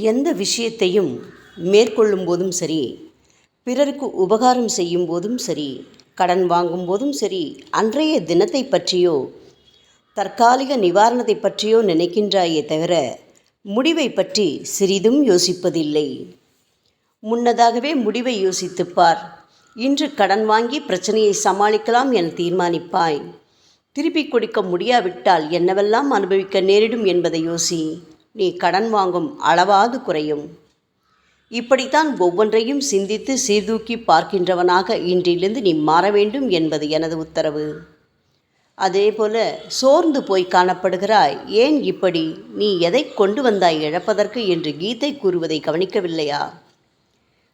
எந்த விஷயத்தையும் மேற்கொள்ளும் போதும் சரி பிறருக்கு உபகாரம் செய்யும் போதும் சரி கடன் வாங்கும் போதும் சரி அன்றைய தினத்தை பற்றியோ தற்காலிக நிவாரணத்தை பற்றியோ நினைக்கின்றாயே தவிர முடிவை பற்றி சிறிதும் யோசிப்பதில்லை. முன்னதாகவே முடிவை யோசித்துப்பார். இன்று கடன் வாங்கி பிரச்சனையை சமாளிக்கலாம் என தீர்மானிப்பாய். திருப்பிக் கொடுக்க முடியாவிட்டால் என்னவெல்லாம் அனுபவிக்க நேரிடும் என்பதை யோசி. நீ கடன் வாங்கும் அளவாது குறையும். இப்படித்தான் ஒவ்வொன்றையும் சிந்தித்து சீர்தூக்கி பார்க்கின்றவனாக இன்றிலிருந்து நீ மாற வேண்டும் என்பது எனது உத்தரவு. அதேபோல சோர்ந்து போய் காணப்படுகிறாய் ஏன் இப்படி? நீ எதை கொண்டு வந்தாய் இழப்பதற்கு என்று கீதை கூறுவதை கவனிக்கவில்லையா?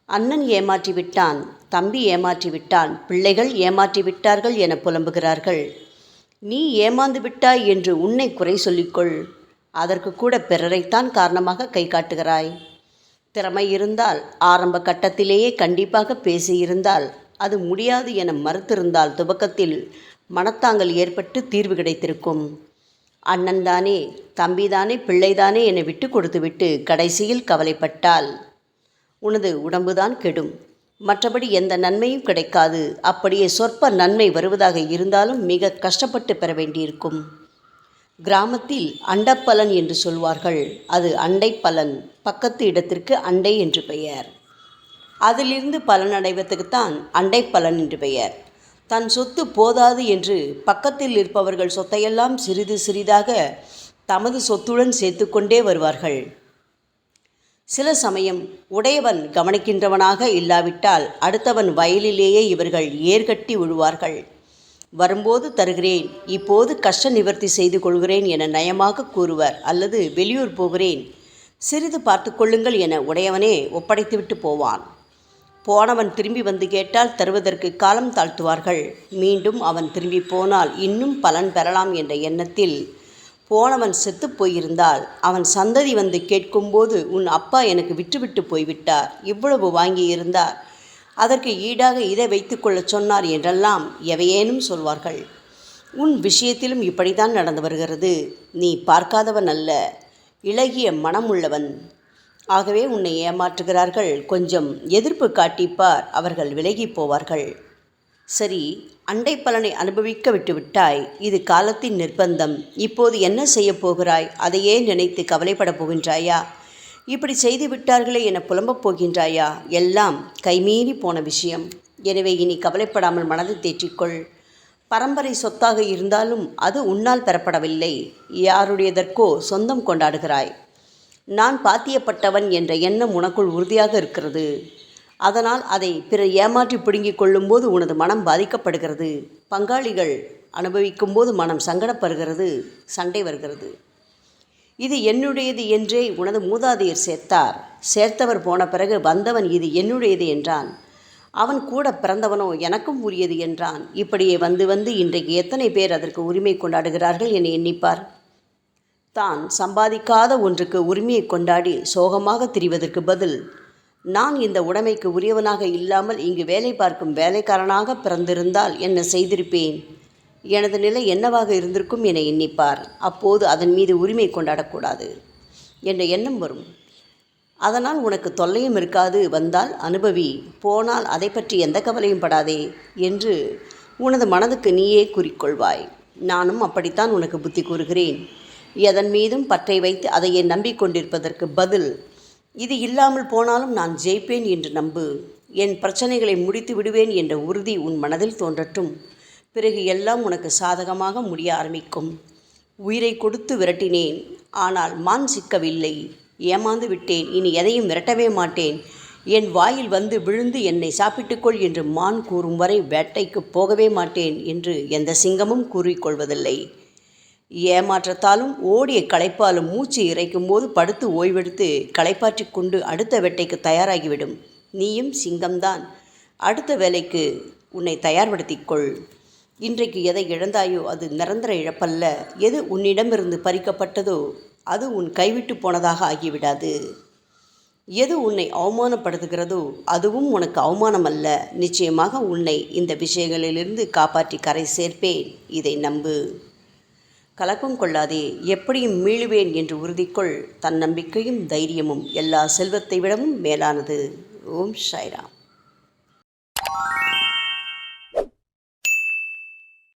அண்ணன் ஏமாற்றி விட்டான் தம்பி ஏமாற்றி விட்டான் பிள்ளைகள் ஏமாற்றி விட்டார்கள் என புலம்புகிறார்கள். நீ ஏமாந்து விட்டாய் என்று உன்னை குறை சொல்லிக்கொள். அதற்கு கூட பிறரைத்தான் காரணமாக கை காட்டுகிறாய். திறமை இருந்தால் ஆரம்ப கட்டத்திலேயே கண்டிப்பாக பேசியிருந்தால் அது முடியாது என மறுத்திருந்தால் துவக்கத்தில் மனத்தாங்கல் ஏற்பட்டு தீர்வு கிடைத்திருக்கும். அண்ணன் தானே தம்பிதானே பிள்ளைதானே என விட்டு கொடுத்துவிட்டு கடைசியில் கவலைப்பட்டால் உனது உடம்புதான் கெடும். மற்றபடி எந்த நன்மையும் கிடைக்காது. அப்படியே சொற்ப நன்மை வருவதாக இருந்தாலும் மிக கஷ்டப்பட்டு பெற வேண்டியிருக்கும். கிராமத்தில் அண்டப்பலன் என்று சொல்வார்கள். அது அண்டை பலன் பக்கத்து இடத்திற்கு அண்டை என்று பெயர். அதிலிருந்து பலனடைவதற்குத்தான் அண்டை பலன் என்று பெயர். தன் சொத்து போதாது என்று பக்கத்தில் இருப்பவர்கள் சொத்தையெல்லாம் சிறிது சிறிதாக தமது சொத்துடன் சேர்த்து கொண்டே வருவார்கள். சில சமயம் உடையவன் கவனிக்கின்றவனாக இல்லாவிட்டால் அடுத்தவன் வயலிலேயே இவர்கள் ஏர்கட்டி விழுவார்கள். வரும்போது தருகிறேன். இப்போது கஷ்ட நிவர்த்தி செய்து கொள்கிறேன் என நயமாக கூறுவர் அல்லது வெளியூர் போகிறேன். சிறிது பார்த்து கொள்ளுங்கள் என உடையவனே ஒப்படைத்துவிட்டு போவான். போனவன் திரும்பி வந்து கேட்டால் தருவதற்கு காலம் தாழ்த்துவார்கள். மீண்டும் அவன் திரும்பி போனால் இன்னும் பலன் பெறலாம் என்ற எண்ணத்தில் போனவன் செத்துப் போயிருந்தால் அவன் சந்ததி வந்து கேட்கும்போது உன் அப்பா எனக்கு விட்டுவிட்டு போய்விட்டார். இவ்வளவு வாங்கி இருந்தார் அதற்கு ஈடாக இதை வைத்துக்கொள்ளச் சொன்னார் என்றெல்லாம் எவையேனும் சொல்வார்கள். உன் விஷயத்திலும் இப்படித்தான் நடந்து வருகிறது. நீ பார்க்காதவன் அல்ல இளகிய மனம் உள்ளவன் ஆகவே உன்னை ஏமாற்றுகிறார்கள். கொஞ்சம் எதிர்ப்பு காட்டிப்பார் அவர்கள் விலகி போவார்கள். சரி அண்டை பலனை அனுபவிக்க விட்டுவிட்டாய். இது காலத்தின் நிர்பந்தம் இப்போது என்ன செய்யப் போகிறாய்? அதையே நினைத்து கவலைப்படப் போகின்றாயா? இப்படி செய்து விட்டார்களே என புலம்பப் போகின்றாயா? எல்லாம் கைமீறி போன விஷயம். எனவே இனி கவலைப்படாமல் மனதை தேற்றிக்கொள். பரம்பரை சொத்தாக இருந்தாலும் அது உன்னால் பெறப்படவில்லை. யாருடையதற்கோ சொந்தம் கொண்டாடுகிறாய். நான் பாத்தியப்பட்டவன் என்ற எண்ணம் உனக்குள் உறுதியாக இருக்கிறது. அதனால் அதை பிறர் ஏமாற்றி பிடுங்கிக் கொள்ளும்போது உனது மனம் பாதிக்கப்படுகிறது. பங்காளிகள் அனுபவிக்கும் போது மனம் சங்கடப்படுகிறது. சண்டை வருகிறது. இது என்னுடையது என்றே உனது மூதாதையர் சேர்த்தார். சேர்த்தவர் போன பிறகு வந்தவன் இது என்னுடையது என்றான். அவன் கூட பிறந்தவனோ எனக்கும் உரியது என்றான். இப்படியே வந்து வந்து இன்றைக்கு எத்தனை பேர் அதற்கு உரிமை கொண்டாடுகிறார்கள் என எண்ணிப்பார். தான் சம்பாதிக்காத ஒன்றுக்கு உரிமையை கொண்டாடி சோகமாக திரிவதற்கு பதில் நான் இந்த உடைமைக்கு உரியவனாக இல்லாமல் இங்கு வேலை பார்க்கும் வேலைக்காரனாக பிறந்திருந்தால் என்ன செய்திருப்பேன்? எனது நிலை என்னவாக இருந்திருக்கும் என எண்ணிப்பார். அப்போது அதன் மீது உரிமை கொண்டாடக்கூடாது. என்ற எண்ணம் வரும். அதனால் உனக்கு தொல்லையும் இருக்காது. வந்தால் அனுபவி. போனால் அதை பற்றி எந்த கவலையும் படாதே என்று உனது மனதுக்கு நீயே கூறிக்கொள்வாய். நானும் அப்படித்தான் உனக்கு புத்தி கூறுகிறேன். எதன் மீதும் பற்றை வைத்து அதையே நம்பிக்கொண்டிருப்பதற்கு பதில் இது இல்லாமல் போனாலும் நான் ஜெயிப்பேன் என்று நம்பு. என் பிரச்சனைகளை முடித்து விடுவேன் என்ற உறுதி உன் மனதில் தோன்றட்டும். பிறகு எல்லாம் உனக்கு சாதகமாக முடிய ஆரம்பிக்கும். உயிரை கொடுத்து விரட்டினேன். ஆனால் மான் சிக்கவில்லை. ஏமாந்து விட்டேன். இனி எதையும் விரட்டவே மாட்டேன். என் வாயில் வந்து விழுந்து என்னை சாப்பிட்டுக்கொள் என்று மான் கூறும் வரை வேட்டைக்கு போகவே மாட்டேன் என்று எந்த சிங்கமும் கூறிக்கொள்வதில்லை. ஏமாற்றத்தாலும் ஓடிய களைப்பாலும் மூச்சு இறைக்கும் போது படுத்து ஓய்வெடுத்து களைப்பாற்றி கொண்டு அடுத்த வேட்டைக்கு தயாராகிவிடும். நீயும் சிங்கம்தான். அடுத்த வேலைக்கு உன்னை தயார்படுத்திக்கொள் இன்றைக்கு எதை இழந்தாயோ அது நிரந்தர இழப்பல்ல. எது உன்னிடமிருந்து பறிக்கப்பட்டதோ அது உன் கைவிட்டு போனதாக ஆகிவிடாது. எது உன்னை அவமானப்படுத்துகிறதோ அதுவும் உனக்கு அவமானம் அல்ல நிச்சயமாக உன்னை இந்த விஷயங்களிலிருந்து காப்பாற்றி கரை சேர்ப்பேன். இதை நம்பு. கலக்கம் கொள்ளாதே. எப்படியும் மீளுவேன் என்று உறுதிக்கொள். தன்னம்பிக்கையும் தைரியமும் எல்லா செல்வத்தை விடவும் மேலானது. ஓம் சாய்ராம்.